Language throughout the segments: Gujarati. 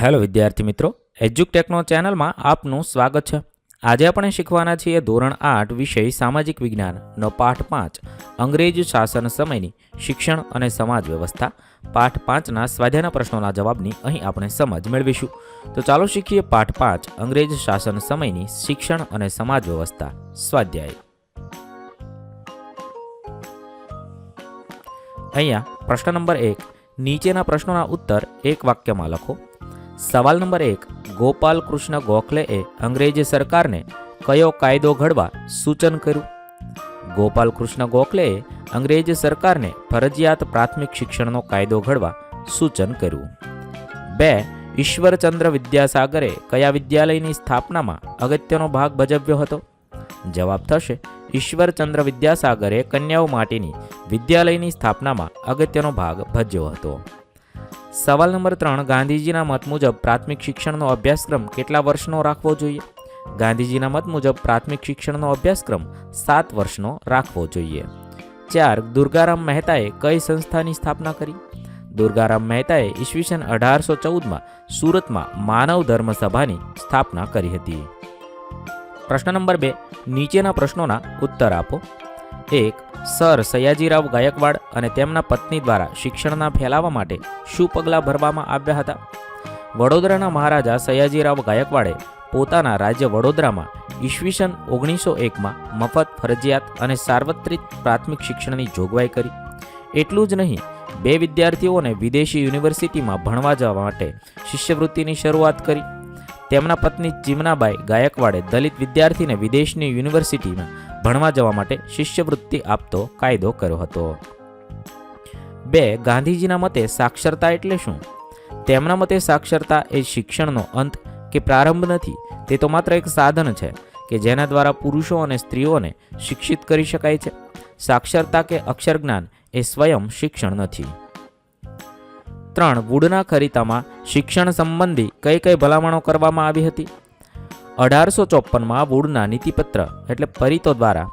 હેલો વિદ્યાર્થી મિત્રો એજ્યુકટેકનો ચેનલમાં આપનું સ્વાગત છે. આજે આપણે શીખવાના છીએ ધોરણ આઠ વિષય સામાજિક વિજ્ઞાનનો પાઠ પાંચ, અંગ્રેજ શાસન સમયની શિક્ષણ અને સમાજ વ્યવસ્થા. પાઠ પાંચના સ્વાધ્યાયના પ્રશ્નોના જવાબની અહીં આપણે સમજ મેળવીશું. તો ચાલો શીખીએ પાઠ પાંચ, અંગ્રેજ શાસન સમયની શિક્ષણ અને સમાજ વ્યવસ્થા, સ્વાધ્યાય. અહીંયા પ્રશ્ન નંબર એક, નીચેના પ્રશ્નોના ઉત્તર એક વાક્યમાં લખો. સવાલ નંબર એક, ગોપાલ કૃષ્ણ ગોખલેએ અંગ્રેજી સરકારને કયો કાયદો ઘડવા સૂચન કર્યું? ગોપાલ કૃષ્ણ ગોખલેએ અંગ્રેજી સરકારને ફરજિયાત પ્રાથમિક શિક્ષણનો કાયદો ઘડવા સૂચન કર્યું. બે, ઈશ્વરચંદ્ર વિદ્યાસાગરે કયા વિદ્યાલયની સ્થાપનામાં અગત્યનો ભાગ ભજવ્યો હતો? જવાબ થશે, ઈશ્વરચંદ્ર વિદ્યાસાગરે કન્યાઓ માટેની વિદ્યાલયની સ્થાપનામાં અગત્યનો ભાગ ભજ્યો હતો. સવાલ નંબર ત્રણ, ગાંધીજીના મત મુજબ પ્રાથમિક શિક્ષણનો અભ્યાસક્રમ કેટલા વર્ષનો રાખવો જોઈએ? ગાંધીજીના મત મુજબ પ્રાથમિક શિક્ષણનો અભ્યાસક્રમ સાત વર્ષનો રાખવો જોઈએ. ચાર, દુર્ગારામ મહેતાએ કઈ સંસ્થાની સ્થાપના કરી? દુર્ગારામ મહેતાએ ઈસવીસન અઢારસો ચૌદમાં સુરતમાં માનવ ધર્મ સભાની સ્થાપના કરી હતી. પ્રશ્ન નંબર બે, નીચેના પ્રશ્નોના ઉત્તર આપો. એક, સર સયાજીરાવ ગાયકવાડ અને તેમના પત્ની દ્વારા શિક્ષણના ફેલાવા માટે શું પગલાં ભરવામાં આવ્યા હતા? વડોદરાના મહારાજા સયાજીરાવ ગાયકવાડે પોતાના રાજ્ય વડોદરામાં ઈસવીસન ઓગણીસો એકમાં મફત ફરજિયાત અને સાર્વત્રિક પ્રાથમિક શિક્ષણની જોગવાઈ કરી. એટલું જ નહીં, બે વિદ્યાર્થીઓને વિદેશી યુનિવર્સિટીમાં ભણવા જવા માટે શિષ્યવૃત્તિની શરૂઆત કરી. તેમના પત્ની ચીમનાબાઈ ગાયકવાડે દલિત વિદ્યાર્થીને વિદેશની યુનિવર્સિટીમાં ભણવા જવા માટે શિષ્યવૃત્તિ આપતો કાયદો કર્યો હતો. બે, ગાંધીજીના મતે સાક્ષરતા એટલે શું? તેમના મતે સાક્ષરતા એ શિક્ષણનો અંત કે પ્રારંભ નથી, તે તો માત્ર એક સાધન છે કે જેના દ્વારા પુરુષો અને સ્ત્રીઓને શિક્ષિત કરી શકાય છે. સાક્ષરતા કે અક્ષર જ્ઞાન એ સ્વયં શિક્ષણ નથી. ત્રણ વુડના ખરીતામાં શિક્ષણ સંબંધી કઈ કઈ ભલામણો કરવામાં આવી હતી? અઢારસો ચોપનમાં વુડના નીતિપત્ર એટલે પરિતો દ્વારા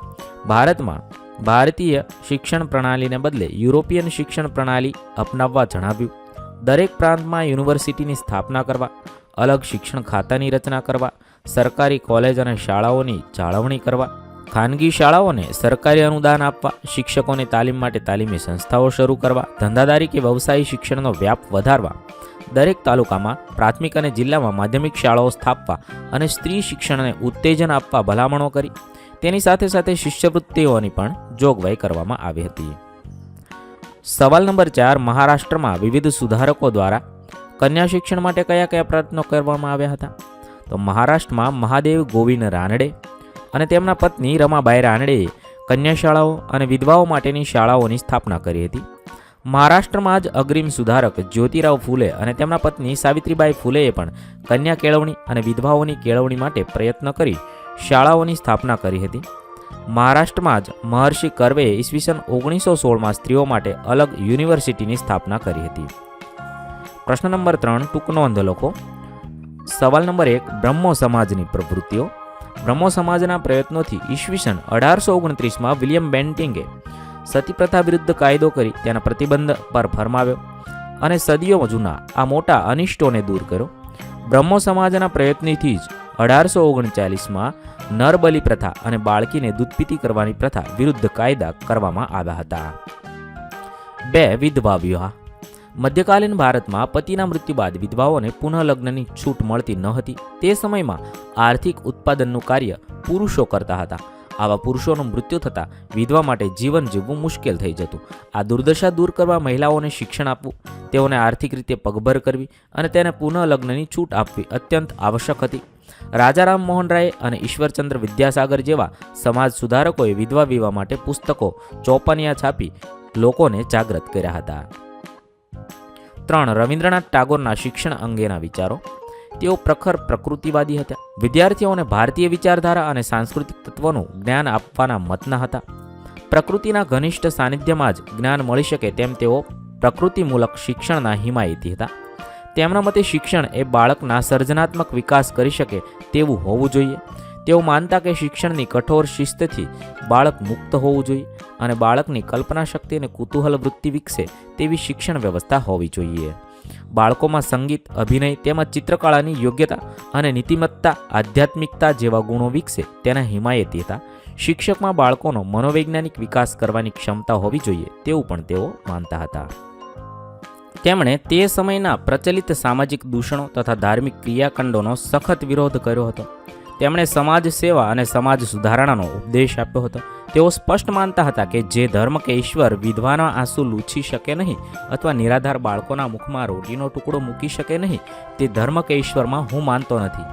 ભારતમાં ભારતીય શિક્ષણ પ્રણાલીને બદલે યુરોપિયન શિક્ષણ પ્રણાલી અપનાવવા જણાવ્યું. દરેક પ્રાંતમાં યુનિવર્સિટીની સ્થાપના કરવા, અલગ શિક્ષણ ખાતાની રચના કરવા, સરકારી કોલેજ અને શાળાઓની જાળવણી કરવા ખાનગી શાળાઓને સરકારી અનુદાન આપવા, શિક્ષકોને તાલીમ માટે તાલીમી સંસ્થાઓ શરૂ કરવા, ધંધાદારી કે વ્યવસાયી શિક્ષણનો વ્યાપ વધારવા, દરેક તાલુકામાં પ્રાથમિક અને જિલ્લામાં માધ્યમિક શાળાઓ સ્થાપવા અને સ્ત્રી શિક્ષણને ઉત્તેજન આપવા ભલામણો કરી, તેની સાથે સાથે શિષ્યવૃત્તિઓની પણ જોગવાઈ કરવામાં આવી હતી. સવાલ નંબર ચાર, મહારાષ્ટ્રમાં વિવિધ સુધારકો દ્વારા કન્યા શિક્ષણ માટે કયા કયા પ્રયત્નો કરવામાં આવ્યા હતા? તો મહારાષ્ટ્રમાં મહાદેવ ગોવિંદ રાનડે અને તેમના પત્ની રમાબાઈ રાનડેએ કન્યા શાળાઓ અને વિધવાઓ માટેની શાળાઓની સ્થાપના કરી હતી. મહારાષ્ટ્રમાં જ અગ્રીમ સુધારક જ્યોતિરાવ ફૂલે અને તેમના પત્ની સાવિત્રીબાઈ ફૂલેએ પણ કન્યા કેળવણી અને વિધવાઓની કેળવણી માટે પ્રયત્ન કરી શાળાઓની સ્થાપના કરી હતી. મહારાષ્ટ્રમાં જ મહર્ષિ કર્વેએ ઈસવીસન ઓગણીસો સોળમાં સ્ત્રીઓ માટે અલગ યુનિવર્સિટીની સ્થાપના કરી હતી. પ્રશ્ન નંબર ત્રણ ટૂંક નોંધ લખો. સવાલ નંબર એક, બ્રહ્મો સમાજની પ્રવૃત્તિઓ. બ્રહ્મો સમાજના પ્રયત્નોથી ઈસવીસન અઢારસો ઓગણત્રીસમાં વિલિયમ બેન્ટિંગે સતી વિરુદ્ધ કાયદો કરી તેના પ્રતિબંધ પર ફરમાવ્યો અને સદીઓ જૂના આ મોટા અનિષ્ટોને દૂર કર્યો. બ્રહ્મો સમાજના પ્રયત્નથી જ અઢારસો ઓગણચાલીસમાં નરબલી પ્રથા અને બાળકીને દૂધપીતી કરવાની પ્રથા વિરુદ્ધ કાયદા કરવામાં આવ્યા હતા. બે વિધવા વિવાહ. મધ્યકાલીન ભારતમાં પતિના મૃત્યુ બાદ વિધવાઓને પુનઃલગ્નની છૂટ મળતી ન હતી. તે સમયમાં આર્થિક ઉત્પાદનનું કાર્ય પુરુષો કરતા હતા. આવા પુરુષોનું મૃત્યુ થતાં વિધવા માટે જીવન જીવવું મુશ્કેલ થઈ જતું. આ દુર્દશા દૂર કરવા મહિલાઓને શિક્ષણ આપવું, તેઓને આર્થિક રીતે પગભર કરવી અને તેને પુનઃલગ્નની છૂટ આપવી અત્યંત આવશ્યક હતી. રાજા રામમોહન રાય અને ઈશ્વરચંદ્ર વિદ્યાસાગર જેવા સમાજ સુધારકોએ વિધવા વિવાહ માટે પુસ્તકો ચોપનિયા છાપી લોકોને જાગૃત કર્યા હતા. ત્રણ રવિન્દ્રનાથ ટાગોરના શિક્ષણ અંગેના વિચારો. તેઓ પ્રખર પ્રકૃતિવાદી હતા. વિદ્યાર્થીઓને ભારતીય વિચારધારા અને સાંસ્કૃતિક તત્વોનું જ્ઞાન આપવાના મતના હતા. પ્રકૃતિના ઘનિષ્ઠ સાનિધ્યમાં જ જ્ઞાન મળી શકે તેમ તેઓ પ્રકૃતિમૂલક શિક્ષણના હિમાયતી હતા. તેમના મતે શિક્ષણ એ બાળકના સર્જનાત્મક વિકાસ કરી શકે તેવું હોવું જોઈએ. તેઓ માનતા કે શિક્ષણની કઠોર શિસ્તથી બાળક મુક્ત હોવું જોઈએ અને બાળકની કલ્પના શક્તિ અને કુતૂહલ વૃત્તિ વિકસે તેવી શિક્ષણ વ્યવસ્થા હોવી જોઈએ. બાળકોમાં સંગીત, અભિનય તેમજ ચિત્રકળાની યોગ્યતા અને નીતિમત્તા, આધ્યાત્મિકતા જેવા ગુણો વિકસે તેના હિમાયતી હતા. શિક્ષકમાં બાળકોનો મનોવૈજ્ઞાનિક વિકાસ કરવાની ક્ષમતા હોવી જોઈએ તેવું પણ તેઓ માનતા હતા. તેમણે તે સમયના પ્રચલિત સામાજિક દૂષણો તથા ધાર્મિક ક્રિયાકાંડોનો સખત વિરોધ કર્યો હતો. તેમણે સમાજ સેવા અને સમાજ સુધારણાનો ઉપદેશ આપ્યો હતો. તેઓ સ્પષ્ટ માનતા હતા કે જે ધર્મ કે ઈશ્વર વિધવાના આંસુ લૂછી શકે નહીં અથવા નિરાધાર બાળકોના મુખમાં રોટીનો ટુકડો મૂકી શકે નહીં, તે ધર્મ કે ઈશ્વરમાં હું માનતો નથી.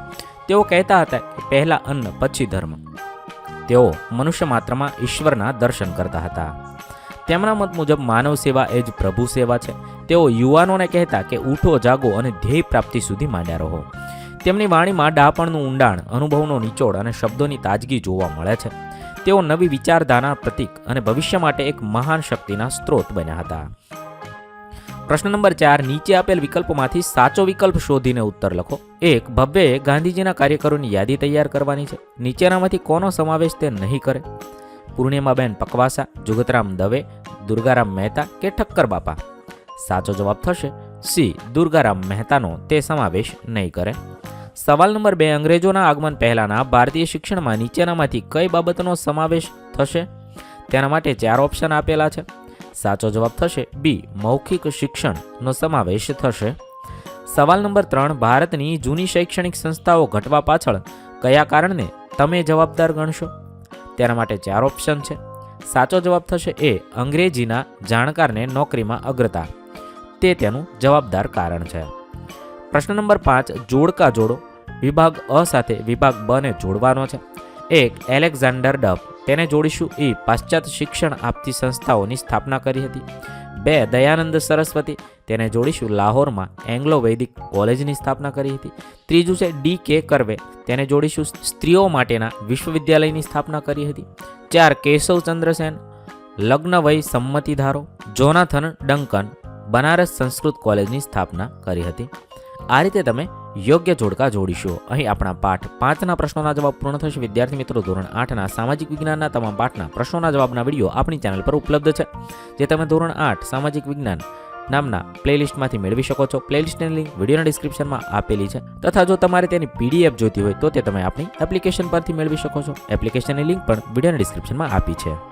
તેઓ કહેતા હતા કે પહેલાં અન્ન, પછી ધર્મ. તેઓ મનુષ્ય માત્રમાં ઈશ્વરના દર્શન કરતા હતા. તેમના મત મુજબ માનવ સેવા એ જ પ્રભુ સેવા છે. તેઓ યુવાનોને કહેતા કે ઉઠો જાગો અને ધ્યેય પ્રાપ્તિ સુધી માંડ્યા રહો. તેમની વાણીમાં ડાપણનું ઊંડાણ, અનુભવનો નિચોડ અને શબ્દોની તાજગી જોવા મળે છે. તેઓ નવી વિચારધારા પ્રતીક અને ભવિષ્ય માટે એક મહાન શક્તિના સ્ત્રોત બન્યા હતા. પ્રશ્ન નંબર ચાર, નીચે આપેલ વિકલ્પોમાંથી સાચો વિકલ્પ શોધીને ઉત્તર લખો. એક, ભવ્ય ગાંધીજીના કાર્યકરોની યાદી તૈયાર કરવાની છે. નીચેનામાંથી કોનો સમાવેશ તે નહીં કરે? પૂર્ણિમાબેન પકવાસા, જુગતરામ દવે, દુર્ગારામ મહેતા કે ઠક્કર બાપા? સાચો જવાબ થશે સી, દુર્ગારામ મહેતાનો તે સમાવેશ નહીં કરે. સવાલ નંબર બે, અંગ્રેજોના આગમન પહેલાંના ભારતીય શિક્ષણમાં નીચેનામાંથી કઈ બાબતનો સમાવેશ થશે? તેના માટે ચાર ઓપ્શન આપેલા છે. સાચો જવાબ થશે બી, મૌખિક શિક્ષણનો સમાવેશ થશે. સવાલ નંબર ત્રણ, ભારતની જૂની શૈક્ષણિક સંસ્થાઓ ઘટવા પાછળ કયા કારણને તમે જવાબદાર ગણશો? તેના માટે ચાર ઓપ્શન છે. સાચો જવાબ થશે એ, અંગ્રેજીના જાણકારને નોકરીમાં અગ્રતા. તે તેનું જવાબદાર કારણ છે. પ્રશ્ન નંબર પાંચ, જોડકા જોડો. વિભાગ અ સાથે વિભાગ બ ને જોડવાનો છે. એક, એલેક્ઝાન્ડર ડફ. તેને જોડીશું. એ પાશ્ચાત્ય શિક્ષણ આપતી સંસ્થાઓની સ્થાપના કરી હતી. બે, દયાનંદ સરસ્વતી. તેને જોડીશું લાહોરમાં એંગ્લો વૈદિક કોલેજની સ્થાપના કરી હતી. ત્રીજું છે ડી કે કરવે. તેને જોડીશું સ્ત્રીઓ માટેના વિશ્વવિદ્યાલયની સ્થાપના કરી હતી. ચાર, કેશવ ચંદ્રસેન. લગ્ન વય સંમતિ ધારો જોનાથન ડંકન. બનારસ સંસ્કૃત કોલેજની સ્થાપના કરી હતી. આ રીતે તમે યોગ્ય જોડકા જોડીશો. અહીં આપણા પાઠ પાંચના પ્રશ્નોના જવાબ પૂર્ણ થશે. વિદ્યાર્થી મિત્રો, ધોરણ આઠના સામાજિક વિજ્ઞાનના તમામ પાઠના પ્રશ્નોના જવાબના વીડિયો આપણી ચેનલ પર ઉપલબ્ધ છે. જે તમે ધોરણ આઠ સામાજિક વિજ્ઞાન નામના પ્લેલિસ્ટમાંથી મેળવી શકો છો. પ્લેલિસ્ટની લિંક વિડીયોના ડિસ્ક્રિપ્શનમાં આપેલી છે. તથા જો તમારે તેની પીડીએફ જોઈતી હોય તો તે તમે આપણી એપ્લિકેશન પરથી મેળવી શકો છો. એપ્લિકેશનની લિંક પણ વિડીયોના ડિસ્ક્રિપ્શનમાં આપી છે.